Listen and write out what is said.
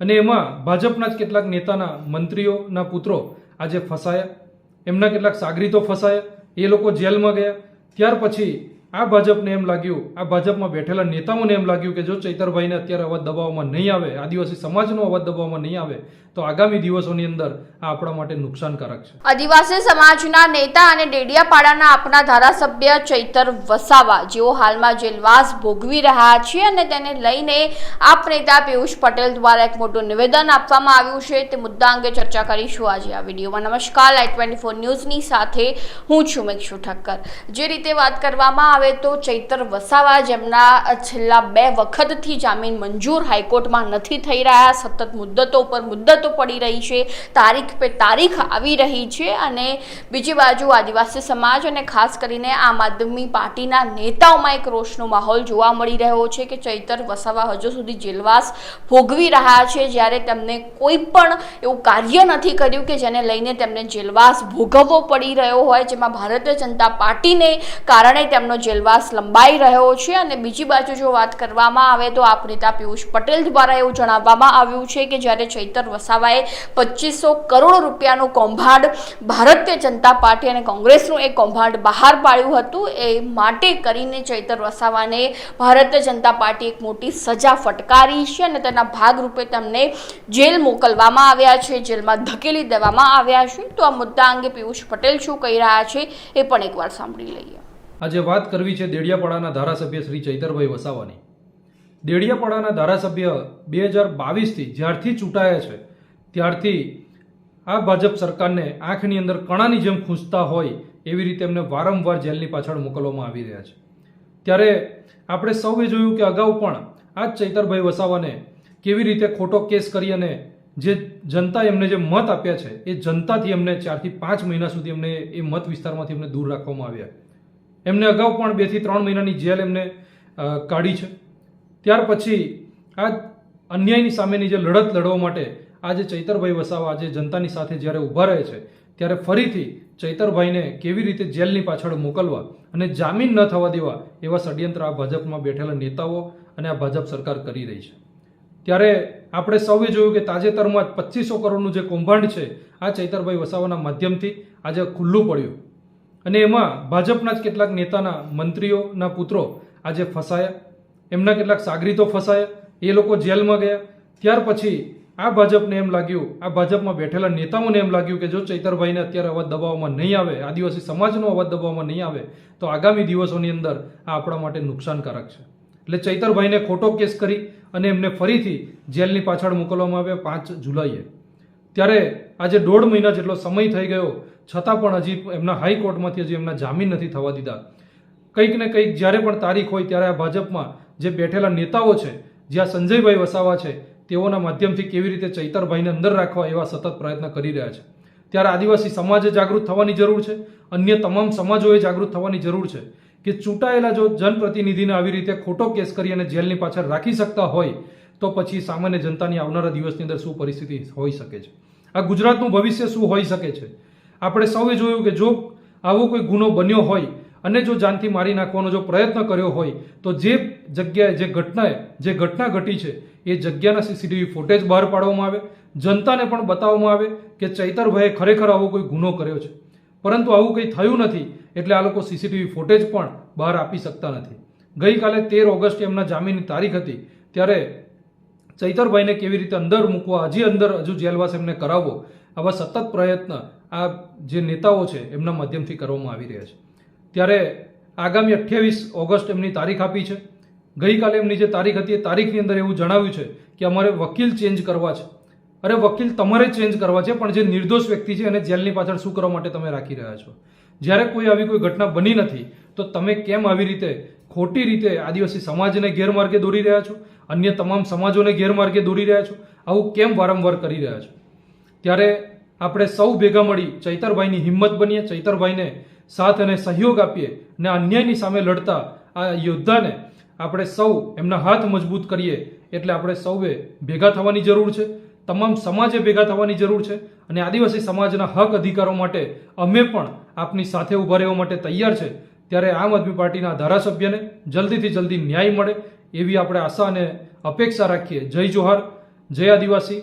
અને એમાં ભાજપના જ કેટલાક નેતાના મંત્રીઓના પુત્રો આજે ફસાયા. એમના કેટલાક સાગરીતો ફસાયા. એ લોકો જેલમાં ગયા. ત્યાર પછી આ ભાજપને એમ લાગ્યું, આ ભાજપમાં બેઠેલા નેતાઓને એમ લાગ્યું કે જો ચૈતરભાઈને અત્યારે અવાજ દબાવવામાં નહીં આવે, આદિવાસી સમાજનો અવાજ દબાવવામાં નહીં આવે, તો આગામી દિવસોની અંદર આ આપણા માટે નુકસાનકારક છે. આદિવાસી સમાજના નેતા અને ડેડિયાપાડાના આપના ધારાસભ્ય ચૈતર વસાવા જેઓ હાલમાં જેલવાસ ભોગવી રહ્યા છે અને તેને લઈને આપ નેતા પિયુષ પટેલ દ્વારા એક મોટું નિવેદન આપવામાં આવ્યું છે. તે મુદ્દા અંગે ચર્ચા કરીશું આજે આ વિડીયોમાં. નમસ્કાર, લાઈટ ટ્વેન્ટી ફોર ન્યૂઝની સાથે હું છું મેક્ષુ ઠક્કર. જે રીતે વાત કરવામાં આવે તો ચૈતર વસાવા જેમના છેલ્લા બે વખતથી જામીન મંજૂર હાઈકોર્ટમાં નથી થઈ રહ્યા. સતત મુદ્દતો પર મુદ્દતો પડી રહી છે. તારીખ પે તારીખ આવી રહી છે અને બીજી બાજુ આદિવાસી સમાજ અને ખાસ કરીને આમ આદમી પાર્ટીના નેતાઓમાં એક રોષનો માહોલ જોવા મળી રહ્યો છે કે ચૈતર વસાવા હજુ સુધી જેલવાસ ભોગવી રહ્યા છે. જ્યારે તેમને કોઈ પણ એવું કાર્ય નથી કર્યું કે જેને લઈને તેમને જેલવાસ ભોગવવો પડી રહ્યો હોય. જેમાં ભારતીય જનતા પાર્ટીને કારણે તેમનો જેલવાસ લંબાઈ રહ્યો છે અને બીજી બાજુ જો વાત કરવામાં આવે તો આપ નેતા પિયુષ પટેલ દ્વારા એવું જણાવવામાં આવ્યું છે કે જ્યારે ચૈતર વસાવાએ પચીસો કરોડ રૂપિયાનું કૌભાંડ ભારતીય જનતા પાર્ટી અને કોંગ્રેસનું એક કૌભાંડ બહાર પાડ્યું હતું, એ માટે કરીને ચૈતર વસાવાને ભારતીય જનતા પાર્ટી એક મોટી સજા ફટકારી છે અને તેના ભાગરૂપે તેમને જેલ મોકલવામાં આવ્યા છે, જેલમાં ધકેલી દેવામાં આવ્યા છે. તો આ મુદ્દા અંગે પિયુષ પટેલ શું કહી રહ્યા છે, એ પણ એકવાર સાંભળી લઈએ. આજે વાત કરવી છે દેડિયાપાડાના ધારાસભ્ય શ્રી ચૈતરભાઈ વસાવાની. દેડિયાપાડાના ધારાસભ્ય બે હજાર બાવીસથી જ્યારથી ચૂંટાયા છે, ત્યારથી આ ભાજપ સરકારને આંખની અંદર કણાની જેમ ખૂંચતા હોય એવી રીતે એમને વારંવાર જેલની પાછળ મોકલવામાં આવી રહ્યા છે. ત્યારે આપણે સૌએ જોયું કે અગાઉ પણ આ જ ચૈતરભાઈ વસાવાને કેવી રીતે ખોટો કેસ કરી અને જે જનતા એમને જે મત આપ્યા છે, એ જનતાથી એમને ચારથી પાંચ મહિના સુધી એમને એ મત વિસ્તારમાંથી એમને દૂર રાખવામાં આવ્યા. એમને અગાઉ પણ બેથી ત્રણ મહિનાની જેલ એમને કાઢી છે. ત્યાર પછી આ અન્યાયની સામેની જે લડત લડવા માટે આજે ચૈતરભાઈ વસાવા આજે જનતાની સાથે જ્યારે ઊભા રહે છે, ત્યારે ફરીથી ચૈતરભાઈને કેવી રીતે જેલની પાછળ મોકલવા અને જામીન ન થવા દેવા એવા ષડયંત્ર આ ભાજપમાં બેઠેલા નેતાઓ અને આ ભાજપ સરકાર કરી રહી છે. ત્યારે આપણે સૌએ જોયું કે તાજેતરમાં જ પચીસો કરોડનું જે કૌભાંડ છે, આ ચૈતરભાઈ વસાવાના માધ્યમથી આજે ખુલ્લું પડ્યું. અને એમાં ભાજપના જ કેટલાક નેતાના મંત્રીઓના પુત્રો આજે ફસાયા. એમના કેટલાક સાગરીતો ફસાયા. એ લોકો જેલમાં ગયા. ત્યાર પછી આ ભાજપને એમ લાગ્યું, આ ભાજપમાં બેઠેલા નેતાઓને એમ લાગ્યું કે જો ચૈતરભાઈને અત્યારે અવાજ દબાવવામાં નહીં આવે, આદિવાસી સમાજનો અવાજ દબાવવામાં નહીં આવે, તો આગામી દિવસોની અંદર આ આપણા માટે નુકસાનકારક છે. એટલે ચૈતરભાઈને ખોટો કેસ કરી અને એમને ફરીથી જેલની પાછળ મોકલવામાં આવ્યા પાંચ જુલાઈએ. ત્યારે આજે દોઢ મહિના જેટલો સમય થઈ ગયો, છતાં પણ હજી એમના હાઈકોર્ટમાંથી હજી એમના જામીન નથી થવા દીધા. કંઈક ને કંઈક જ્યારે પણ તારીખ હોય ત્યારે આ ભાજપમાં જે બેઠેલા નેતાઓ છે જ્યાં સંજયભાઈ વસાવા છે, તેઓના માધ્યમથી કેવી રીતે ચૈતરભાઈને અંદર રાખવા એવા સતત પ્રયત્ન કરી રહ્યા છે. ત્યારે આદિવાસી સમાજે જાગૃત થવાની જરૂર છે, અન્ય તમામ સમાજોએ જાગૃત થવાની જરૂર છે કે ચૂંટાયેલા જો જનપ્રતિનિધિને આવી રીતે ખોટો કેસ કરી અને જેલની પાછળ રાખી શકતા હોય તો પછી સામાન્ય જનતાની આવનારા દિવસની અંદર શું પરિસ્થિતિ હોઈ શકે છે? આ ગુજરાતનું ભવિષ્ય શું હોઈ શકે છે? આપણે સૌએ જોયું કે જો આવો કોઈ ગુનો બન્યો હોય અને જો જાનથી મારી નાખવાનો જો પ્રયત્ન કર્યો હોય, તો જે જગ્યાએ જે ઘટનાએ જે ઘટના ઘટી છે, એ જગ્યાના સીસીટીવી ફૂટેજ બહાર પાડવામાં આવે. જનતાને પણ બતાવવામાં આવે કે ચૈતરભાઈએ ખરેખર આવો કોઈ ગુનો કર્યો છે. પરંતુ આવું કંઈ થયું નથી એટલે આ લોકો સીસીટીવી ફૂટેજ પણ બહાર આપી શકતા નથી. ગઈકાલે તેર ઓગસ્ટે એમના જામીનની તારીખ હતી, ત્યારે ચૈતરભાઈને કેવી રીતે અંદર મૂકવા, હજી અંદર હજુ જેલવાસ એમને કરાવવો, આવા સતત પ્રયત્ન આ જે નેતાઓ છે એમના માધ્યમથી કરવામાં આવી રહ્યા છે. ત્યારે આગામી અઠ્યાવીસ ઓગસ્ટ એમની તારીખ આપી છે. ગઈકાલે એમની જે તારીખ હતી એ તારીખની અંદર એવું જણાવ્યું છે કે અમારે વકીલ ચેન્જ કરવા છે. અરે વકીલ તમારે ચેન્જ કરવા છે, પણ જે નિર્દોષ વ્યક્તિ છે એને જેલની પાછળ શું કરવા માટે તમે રાખી રહ્યા છો? જ્યારે કોઈ આવી કોઈ ઘટના બની નથી, તો તમે કેમ આવી રીતે ખોટી રીતે આદિવાસી સમાજને ગેરમાર્ગે દોરી રહ્યા છો? અન્ય તમામ સમાજોને ગેરમાર્ગે દોરી રહ્યા છો. આવું કેમ વારંવાર કરી રહ્યા છો? ત્યારે આપણે સૌ ભેગા મળી ચૈતરભાઈની હિંમત બનીએ, ચૈતરભાઈને સાથ અને સહયોગ આપીએ અને અન્યાયની સામે લડતા આ યોદ્ધાને આપણે સૌ એમના હાથ મજબૂત કરીએ એટલે આપણે સૌએ ભેગા થવાની જરૂર છે. તમામ સમાજે ભેગા થવાની જરૂર છે અને આદિવાસી સમાજના હક અધિકારો માટે અમે પણ આપની સાથે ઊભા રહેવા માટે તૈયાર છે. ત્યારે આમ આદમી પાર્ટીના ધારાસભ્યને જલ્દીથી જલ્દી ન્યાય મળે એવી આપણે આશા અને અપેક્ષા રાખીએ. જય જોહાર જય આદિવાસી.